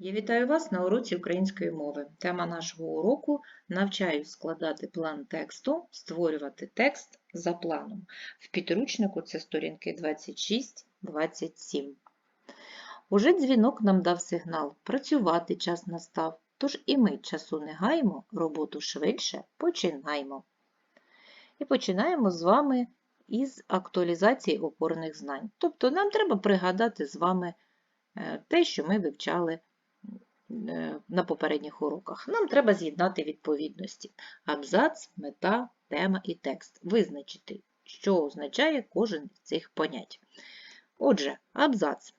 Я вітаю вас на уроці української мови. Тема нашого уроку навчаю складати план тексту, створювати текст за планом. В підручнику це сторінки 26-27. Уже дзвінок нам дав сигнал. Працювати час настав. Тож і ми часу не гаємо, роботу швидше починаємо. І починаємо з вами із актуалізації опорних знань. Тобто нам треба пригадати з вами е, те, що ми вивчали на попередніх уроках. Нам треба з'єднати відповідності. Абзац, мета, тема і текст. Визначити, що означає кожен з цих понять. Отже, абзац.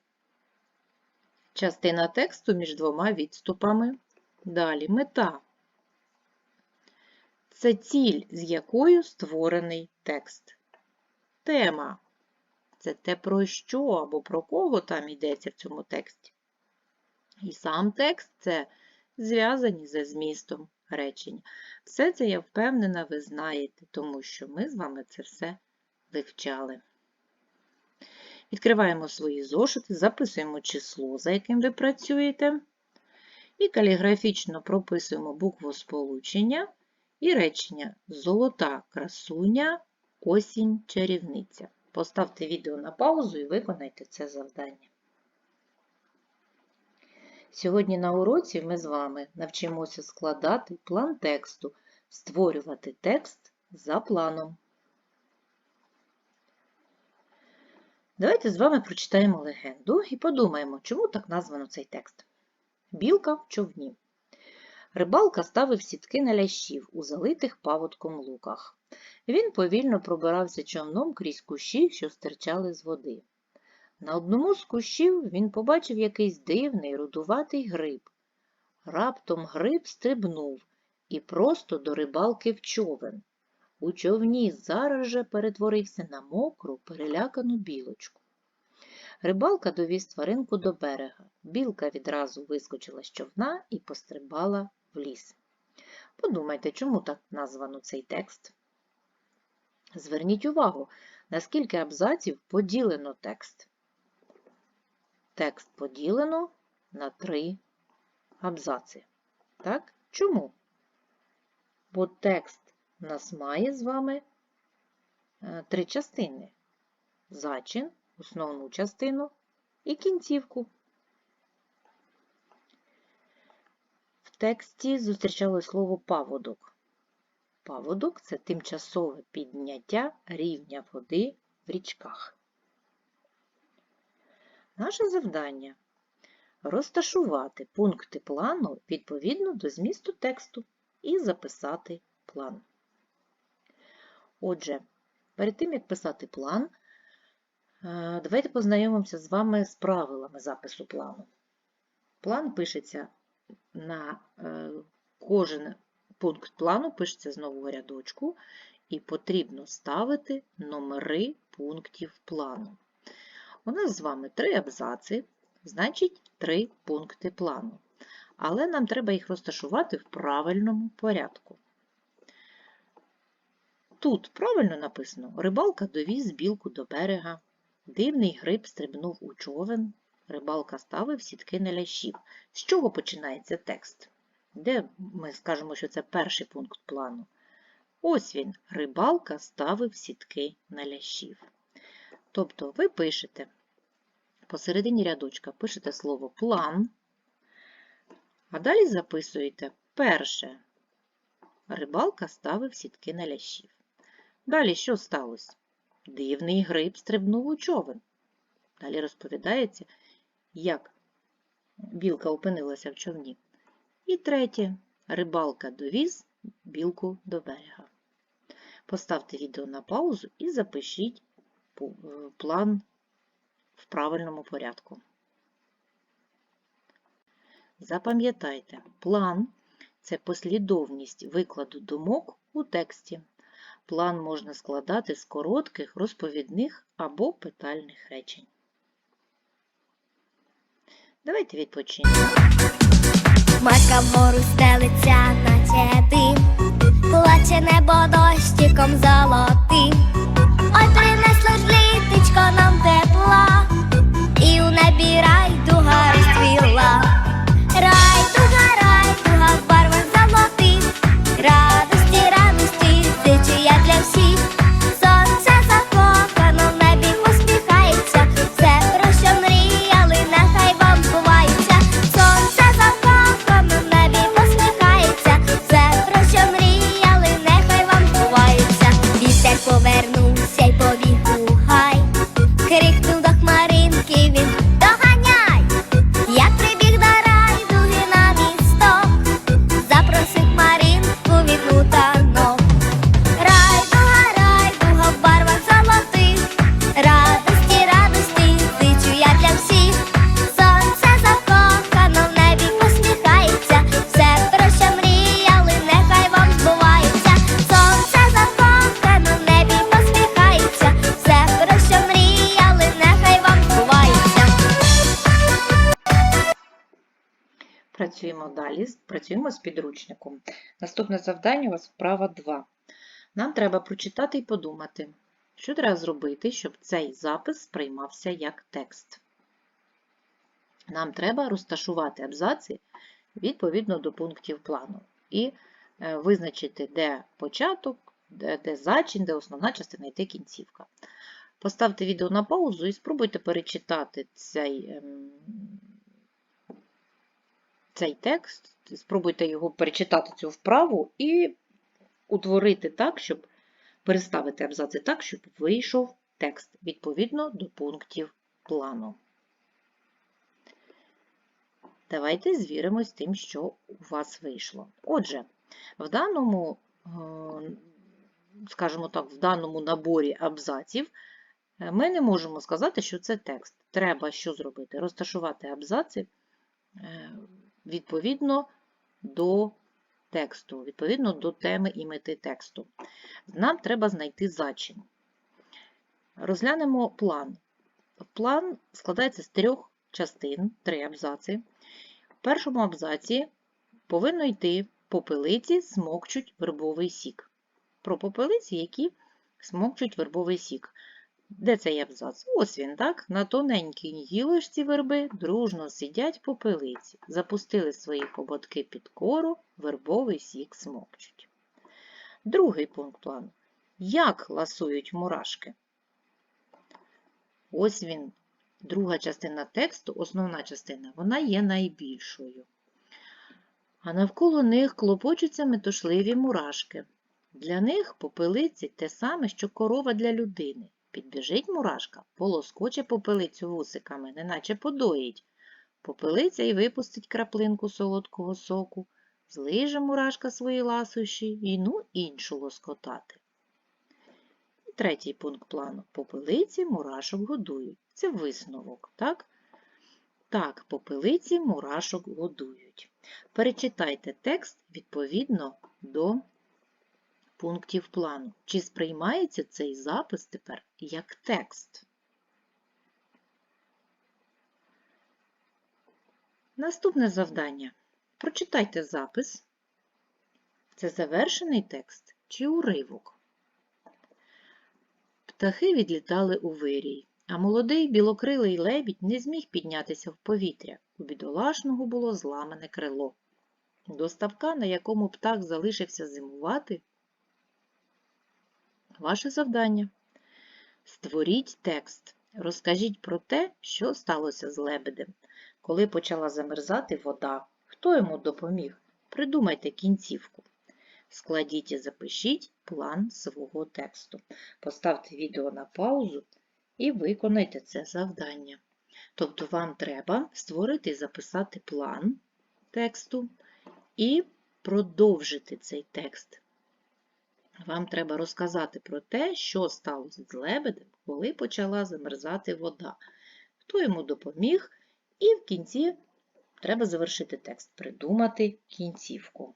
Частина тексту між двома відступами. Далі мета. Це ціль, з якою створений текст. Тема. Це те, про що або про кого там йдеться в цьому тексті. І сам текст це зв'язані за змістом речень. Все це, я впевнена, ви знаєте, тому що ми з вами це все вивчали. Відкриваємо свої зошити, записуємо число, за яким ви працюєте, і каліграфічно прописуємо букву сполучення і речення Золота красуня, осінь чарівниця. Поставте відео на паузу і виконайте це завдання. Сьогодні на уроці ми з вами навчимося складати план тексту, створювати текст за планом. Давайте з вами прочитаємо легенду і подумаємо, чому так названо цей текст. Білка в човні. Рибалка ставив сітки на лящів у залитих паводком луках. Він повільно пробирався човном крізь кущі, що стирчали з води. На одному з кущів він побачив якийсь дивний рудуватий гриб. Раптом гриб стрибнув і просто до рибалки в човен. У човні зараз же перетворився на мокру, перелякану білочку. Рибалка довіз тваринку до берега. Білка відразу вискочила з човна і пострибала в ліс. Подумайте, чому так названо цей текст? Зверніть увагу, наскільки абзаців поділено текст. Текст поділено на три абзаци. Так? Чому? Бо текст у нас має з вами е, три частини: зачин, основну частину і кінцівку. В тексті зустрічалось слово паводок. Паводок це тимчасове підняття рівня води в річках. Наше завдання розташувати пункти плану відповідно до змісту тексту і записати план. Отже, перед тим, як писати план, е, давайте познайомимося з вами з правилами запису плану. План пишеться на е, кожен пункт плану, пишеться з нового рядочку, і потрібно ставити номери пунктів плану. У нас з вами три абзаци, значить три пункти плану. Але нам треба їх розташувати в правильному порядку. Тут правильно написано: рибалка довіз білку до берега, дивний гриб стрибнув у човен, рибалка ставив сітки на лящів. З чого починається текст? Де ми скажемо, що це перший пункт плану? Ось він, рибалка ставив сітки на лящів. Тобто ви пишете посередині рядочка пишете слово план, а далі записуєте перше. Рибалка ставив сітки на лящів. Далі що сталося? Дивний гриб стрибнув у човен. Далі розповідається, як білка опинилася в човні. І третє. Рибалка довіз білку до берега. Поставте відео на паузу і запишіть план в правильному порядку. Запам'ятайте, план це послідовність викладу думок у тексті. План можна складати з коротких, розповідних або питальних речень. Давайте відпочинемо. Матка вгору стелиться, наче дим, плаче небо дощиком золотим. Ой, принесло ж літечко нам тепла, і у Працюємо далі, працюємо з підручником. Наступне завдання у вас вправа 2. Нам треба прочитати і подумати, що треба зробити, щоб цей запис сприймався як текст. Нам треба розташувати абзаці відповідно до пунктів плану і е, визначити, де початок, де, зачин, де основна частина і де кінцівка. Поставте відео на паузу і спробуйте перечитати цей, ем, цей текст, спробуйте його перечитати цю вправу і утворити так, щоб переставити абзаци так, щоб вийшов текст відповідно до пунктів плану. Давайте звіримось з тим, що у вас вийшло. Отже, в даному, е, скажімо так, в даному наборі абзаців е, ми не можемо сказати, що це текст. Треба що зробити? Розташувати абзаци е, відповідно до тексту, відповідно до теми і мети тексту. Нам треба знайти зачин. Розглянемо план. План складається з трьох частин, три абзаци. В першому абзаці повинно йти попелиці смокчуть вербовий сік. Про попелиці, які смокчуть вербовий сік. Де цей абзац? Ось він, так? На тоненькій гілочці верби дружно сидять попелиці, запустили свої хоботки під кору, вербовий сік смокчуть. Другий пункт плану. Як ласують мурашки? Ось він, друга частина тексту, основна частина, вона є найбільшою. А навколо них клопочуться метушливі мурашки. Для них попелиці те саме, що корова для людини. Підбіжить мурашка, полоскоче попелицю вусиками, неначе подоїть. Попелиця й випустить краплинку солодкого соку, злиже мурашка свої ласощі і ну іншу лоскотати. І третій пункт плану. Попелиці мурашок годують. Це висновок, так? Так, попелиці мурашок годують. Перечитайте текст відповідно до пунктів плану. Чи сприймається цей запис тепер як текст? Наступне завдання. Прочитайте запис. Це завершений текст чи уривок. Птахи відлітали у вирій, а молодий білокрилий лебідь не зміг піднятися в повітря. У бідолашного було зламане крило. До ставка, на якому птах залишився зимувати, Ваше завдання. Створіть текст. Розкажіть про те, що сталося з лебедем. Коли почала замерзати вода, хто йому допоміг? Придумайте кінцівку. Складіть і запишіть план свого тексту. Поставте відео на паузу і виконайте це завдання. Тобто вам треба створити і записати план тексту і продовжити цей текст. Вам треба розказати про те, що сталося з лебедем, коли почала замерзати вода, хто йому допоміг, і в кінці треба завершити текст, придумати кінцівку.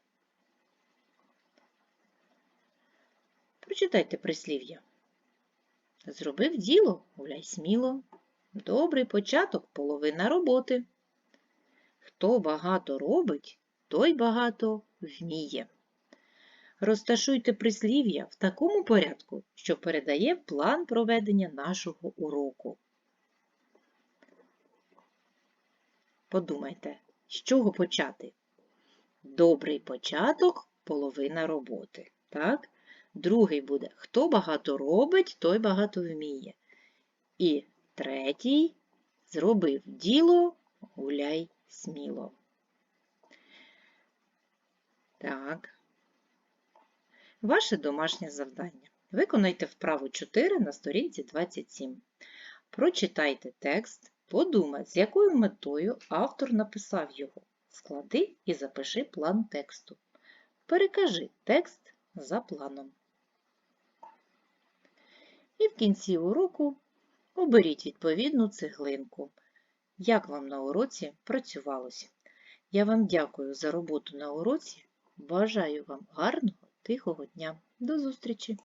Прочитайте прислів'я. Зробив діло, гуляй сміло. Добрий початок половина роботи. Хто багато робить, той багато вміє. Розташуйте прислів'я в такому порядку, що передає план проведення нашого уроку. Подумайте, з чого почати? Добрий початок половина роботи. Так? Другий буде хто багато робить, той багато вміє. І третій зробив діло, гуляй сміло. Так. Ваше домашнє завдання. Виконайте вправу 4 на сторінці 27. Прочитайте текст, подумай, з якою метою автор написав його. Склади і запиши план тексту. Перекажи текст за планом. І в кінці уроку оберіть відповідну цеглинку. Як вам на уроці працювалося? Я вам дякую за роботу на уроці. Бажаю вам гарного тихого дня. До зустрічі!